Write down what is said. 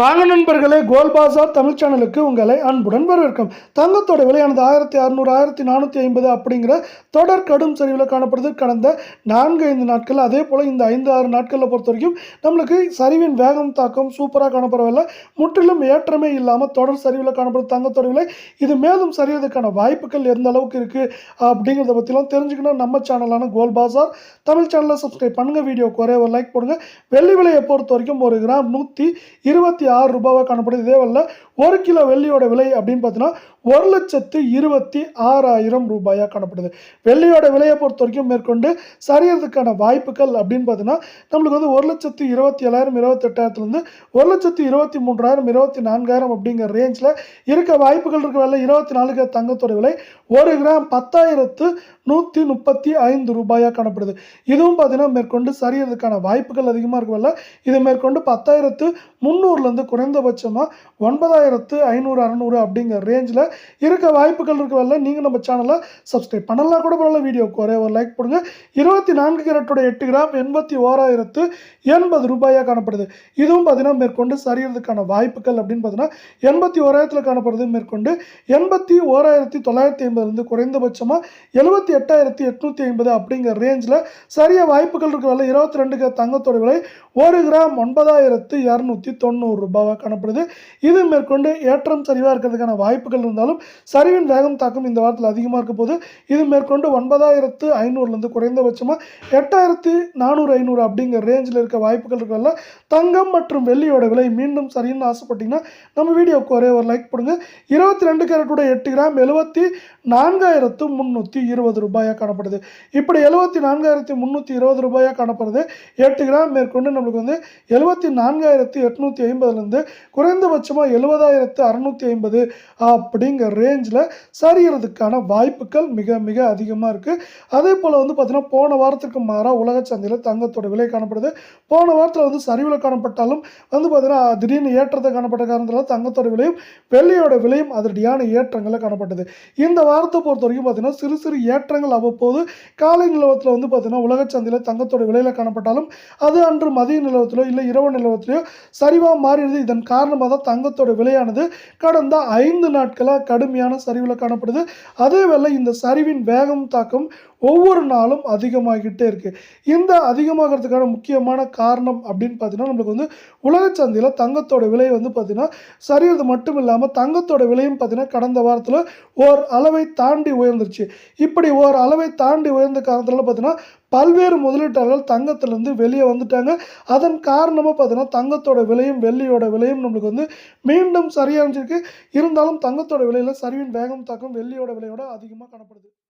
வாங்க நண்பர்களே கோல் பாசார் தமிழ் சேனலுக்கு உங்களை அன்புடன் வரவேற்கும். தங்கத்தோட விலையானது ஆயிரத்தி அறுநூறு ஆயிரத்தி நானூற்றி ஐம்பது அப்படிங்கிற தொடர் கடும் சரிவில் காணப்படுது. கடந்த நான்கு ஐந்து நாட்கள் அதே போல் இந்த ஐந்து ஆறு நாட்களில் பொறுத்த வரைக்கும் நம்மளுக்கு சரிவின் வேகம் தாக்கம் சூப்பராக காணப்படவில்லை. முற்றிலும் ஏற்றமே இல்லாமல் தொடர் சரிவில் காணப்படுது தங்கத்தோட விலை. இது மேலும் சரியறதுக்கான வாய்ப்புகள் எந்த அளவுக்கு இருக்குது அப்படிங்கிறத பற்றிலாம் தெரிஞ்சுக்கணும். நம்ம சேனலான கோல் பாசார் தமிழ் சேனலை சப்ஸ்கிரைப் பண்ணுங்கள் வீடியோக்கு ஒரே ஒரு லைக் போடுங்க. வெள்ளி விலையை பொறுத்த வரைக்கும் ஒரு கிராம் நூற்றி இருபத்தி ஆறு ரூபாவாக காணப்படுது. இதே வரல ஒரு கிலோ வெள்ளியோட விலை அப்படின்னு பார்த்தீங்கன்னா ஒரு லட்சத்து இருபத்தி ஆறாயிரம் ரூபாயாக காணப்படுது. வெள்ளியோட விலையை பொறுத்த வரைக்கும் மேற்கொண்டு சரியறதுக்கான வாய்ப்புகள் அப்படின்னு பார்த்தீங்கன்னா நம்மளுக்கு வந்து ஒரு லட்சத்து இருபத்தி ஏழாயிரம் இருபத்தெட்டாயிரத்துலேருந்து ஒரு லட்சத்து இருபத்தி மூன்றாயிரம் இருபத்தி நான்காயிரம் அப்படிங்கிற ரேஞ்சில் இருக்க வாய்ப்புகள் இருக்க வேலை இருபத்தி நாலுக்கு தங்கத்தோட விலை ஒரு கிராம் பத்தாயிரத்து நூற்றி முப்பத்தி ஐந்து ரூபாயாக காணப்படுது. இதுவும் பார்த்தீங்கன்னா மேற்கொண்டு சரியறதுக்கான வாய்ப்புகள் அதிகமாக இருக்கவில்ல இது மேற்கொண்டு பத்தாயிரத்து முந்நூறுலேருந்து குறைந்தபட்சமாக ஒன்பதாயிரத்து ஐநூறு அறநூறு அப்படிங்கிற ரேஞ்சில் இருக்க வாய்ப்புகள் இருக்கவில்ல நீங்கள் நம்ம சேனலை சப்ஸ்கிரைப் பண்ணலாம் கூட பரவாயில்ல வீடியோக்கு ஒரே ஒரு லைக் போடுங்க. இருபத்தி நான்கு கேரட்டோட எட்டு கிராம் எண்பத்தி ஓராயிரத்து எண்பது ரூபாயாக காணப்படுது. இதுவும் பார்த்தீங்கன்னா மேற்கொண்டு சரியறதுக்கான வாய்ப்புகள் அப்படின்னு பார்த்தீங்கன்னா எண்பத்தி ஓராயிரத்தில் காணப்படுது. மேற்கொண்டு எண்பத்தி ஓராயிரத்தி தொள்ளாயிரத்தி ஐம்பதுலேருந்து குறைந்தபட்சமாக எழுபத்தி எட்டாயிரத்தி எட்நூற்றி ஐம்பது அப்படிங்கிற ரேஞ்சில் சரிய வாய்ப்புகள் இருக்கிற இருபத்தி ரெண்டு தங்கத்தோட விலை ஒரு கிராம் ஒன்பதாயிரத்து இரநூத்தி தொண்ணூறு ரூபாவாக காணப்படுது. இது மேற்கொண்டு ஏற்றம் சரிவாக இருக்கிறதுக்கான வாய்ப்புகள் இருந்தாலும் சரிவின் வேகம் தாக்கம் இந்த வாரத்தில் அதிகமாக இருக்க போது இது மேற்கொண்டு ஒன்பதாயிரத்து ஐநூறுலேருந்து குறைந்தபட்சமாக எட்டாயிரத்தி நானூறு ஐநூறு அப்படிங்கிற ரேஞ்சில் இருக்க வாய்ப்புகள் இருக்கிறதுல தங்கம் மற்றும் வெள்ளியோட விலை மீண்டும் சரின்னு ஆசைப்பட்டீங்கன்னா நம்ம வீடியோக்கு ஒரே ஒரு லைக் போடுங்க இருபத்தி ரெண்டு கேரட்டோட எட்டு கிராம் எழுபத்தி நான்காயிரத்து முந்நூற்றி இருபது ரூபாயாக காணப்படுது. இப்படி எழுபத்தி நான்காயிரத்தி முந்நூற்றி இருபது ரூபாயாக காணப்படுது. எட்டு கிராம் மேற்கொண்டு நம்மளுக்கு வந்து எழுபத்தி நான்காயிரத்தி எட்நூற்றி ஐம்பதுலேருந்து குறைந்தபட்சமாக எழுபதாயிரத்து அறநூற்றி ஐம்பது அப்படிங்க அப்படிங்கிற ரேஞ்சில் சரியறதுக்கான வாய்ப்புகள் மிக மிக அதிகமாக இருக்குது அதே போல் வந்து பார்த்திங்கன்னா போன வாரத்துக்கு மாறாக உலக சந்தையில் தங்கத்தோட விலை காணப்படுது. போன வாரத்தில் வந்து சரிவில் காணப்பட்டாலும் வந்து பார்த்திங்கன்னா திடீர்னு ஏற்றத்தை காணப்பட்ட காரணத்தில் தங்கத்தோட விலையும் வெள்ளியோட விலையும் அதிரடியான ஏற்றங்களில் காணப்பட்டது. இந்த வாரத்தை பொறுத்த வரைக்கும் பார்த்திங்கன்னா சிறு சிறு ஏற்றங்கள் அவ்வப்போது காலை நிலவரத்தில் வந்து பார்த்திங்கன்னா உலக சந்தையில் தங்கத்தோட விலையில் காணப்பட்டாலும் அது அன்று மதிய நிலவரத்திலோ இல்லை இரவு நிலவரத்திலோ சரிவாக மாறிடுது. இதன் காரணமாக தான் தங்கத்தோட விலையானது கடந்த ஐந்து நாட்களாக கடுமையான சரிவில் காணப்படுது. அதே வேளை இந்த சரிவின் வேகம் தாக்கம் ஒவ்வொரு நாளும் அதிகமாகிட்டே இருக்குது இந்த அதிகமாகிறதுக்கான முக்கியமான காரணம் அப்படின்னு பார்த்தீங்கன்னா நம்மளுக்கு வந்து உலக சந்தையில் தங்கத்தோட விலை வந்து பார்த்திங்கன்னா சரியது மட்டும் இல்லாமல் தங்கத்தோட விலையும் பார்த்திங்கன்னா கடந்த வாரத்தில் ஓர் அளவை தாண்டி உயர்ந்துருச்சு. இப்படி ஓர் அளவை தாண்டி உயர்ந்த காரணத்தில் பார்த்தீங்கன்னா பல்வேறு முதலீட்டாளர்கள் தங்கத்திலேருந்து வெளியே வந்துட்டாங்க. அதன் காரணமாக பார்த்தீங்கன்னா தங்கத்தோட விலையும் வெள்ளியோட விலையும் நம்மளுக்கு வந்து மீண்டும் சரியாகிருக்கு இருந்தாலும் தங்கத்தோட விலையில் சரிவின் வேகம் தாக்கம் வெள்ளியோட விலையோட அதிகமாக காணப்படுது.